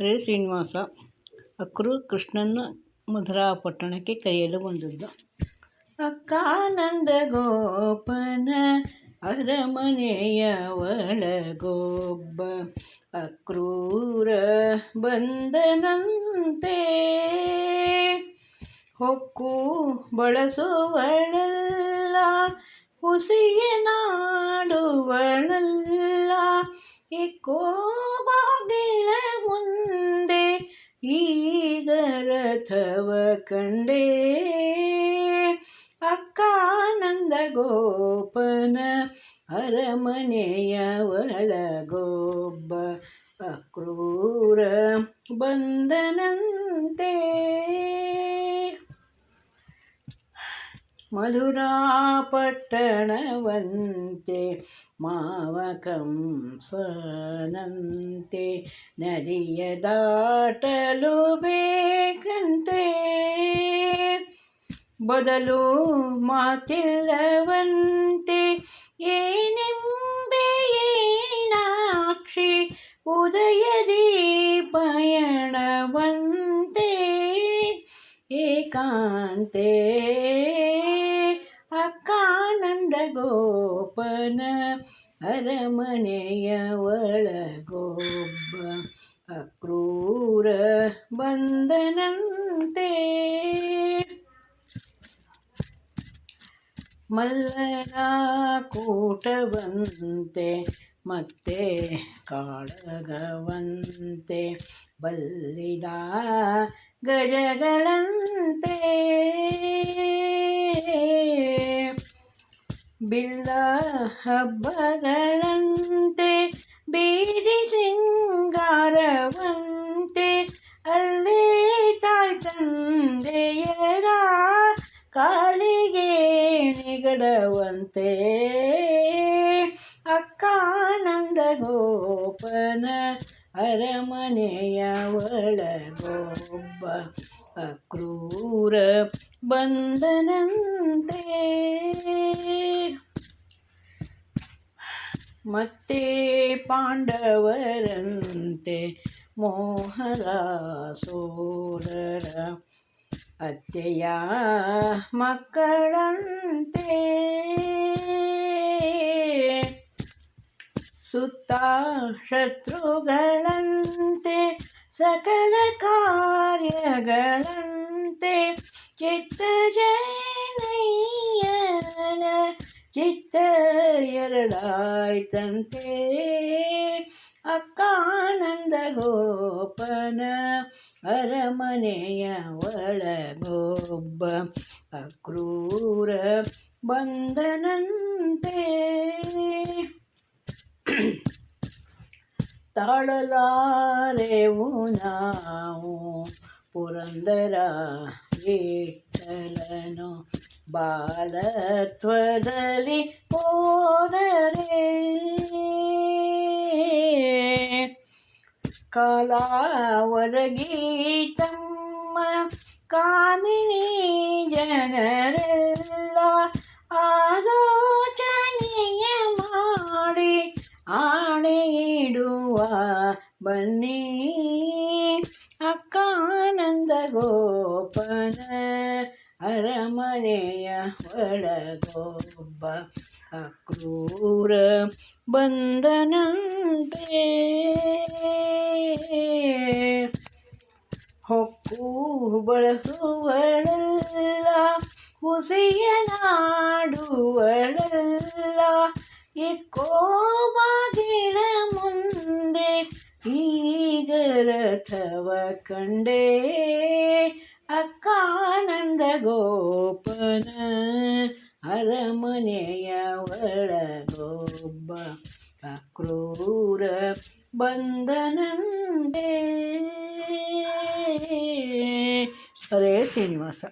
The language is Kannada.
ರೇ ಶ್ರೀನಿವಾಸ, ಅಕ್ರು ಕೃಷ್ಣನ ಮಧುರಾ ಪಟ್ಟಣಕ್ಕೆ ಕರೆಯಲು ಬಂದದ್ದು. ಅಕ್ಕಾನಂದ ಗೋಪನ ಅರಮನೆಯ ಒಳಗೊಬ್ಬ ಅಕ್ರೂರ ಬಂದನಂತೆ. ಹೊಕ್ಕು ಬಳಸುವಳಲ್ಲ, ಹುಸಿಯ ನಾಡುವಳಲ್ಲ ರಥವ ಕಂಡೇ. ಅಕ್ಕಾನಂದ ಗೋಪನ ಅರಮನೆಯ ಒಳಗೊಬ್ಬ ಅಕ್ರೂರ ಬಂದನಂತೆ ಮಧುರಾ ಪಟ್ಟಣವಂತೆ ಮಾವ ಕಂಸನಂತೆ ನದಿಯ ದಾಟಲು ಬೇಕಂತೆ ಬದಲು ಮಾತಿಲ್ಲವಂತೆ ಏನೆಂಬೆಯೇನಾಕ್ಷಿ ಉದಯದಿ ಪಯಣವಂತೆ ಏಕಾಂತೆ ಅಕ್ಕಾನಂದ ಗೋಪನ ಅರಮನೆಯ ಒಳಗೊಬ್ಬ ಅಕ್ರೂರ ಬಂದನಂತೆ ಮಲ್ಲನ ಕೂಟವಂತೆ ಮತ್ತೆ ಕಾಳಗವಂತೆ ಬಲ್ಲಿದ ಗಜಗಳಂತೆ ಬಿಲ್ಲ ಹಬ್ಬಗಳಂತೆ ಬೀದಿ ಸಿಂಗಾರವಂತೆ ಅಲ್ಲೇ ತಾಯ್ ತಂದೆಯರ ಕಾಲಿಗೆ ನಿಗಡವಂತೆ. ಅಕ್ಕಾನಂದ ಗೋಪನ ಅರಮನೆಯ ಒಳಗೊಬ್ಬ ಅಕ್ರೂರ ಬಂದನಂತೆ ಮತ್ತೆ ಪಾಂಡವರಂತೆ ಮೋಹದ ಸೋರರ ಅತ್ತೆಯ ಮಕ್ಕಳಂತೆ. ಸುತ್ತ ಶತ್ರುಗಳಂತೆ ಸಕಲ ಕಾರ್ಯಗಳಂತೆ ಚಿತ್ತ ಜಯನಯ್ಯನ ಚಿತ್ತ ಎರಡಾಯ್ತಂತೆ ಅಕ್ಕಾನಂದ ಗೋಪನ ಅರಮನೆಯ ಒಳಗೊಬ್ಬ ಅಕ್ರೂರ ಬಂದನಂತೆ ತಾಳಲಾರೆವು ನಾವು ಪುರಂದರ ವಿಠಲನು ಬಾಲತ್ವದಲ್ಲಿ ಹೋದರೆ ಕಾಲ ಒದಗೀತಮ್ಮ ಕಾಮಿನಿ ಜನರೆಲ್ಲ ಆಲೋಚನೆಯ ಬನ್ನಿ ಅಕ್ಕಾನಂದ ಗೋಪನ ಅರಮನೆಯ ಒಳಗೊಬ್ಬ ಅಕ್ರೂರ ಬಂದನಂತೆ ಹೊಕ್ಕು ಬಳಸುವಳಲ್ಲ ಹುಸಿಯ ನಾಡುವಳಲ್ಲ ರಥವ ಕಂಡೇ ಅಕ್ಕಾನಂದ ಗೋಪನ ಅರಮನೆಯ ಒಳಗೊಬ್ಬ ಅಕ್ರೂರ ಬಂದನಂದೇ ಹರೇ ಶ್ರೀನಿವಾಸ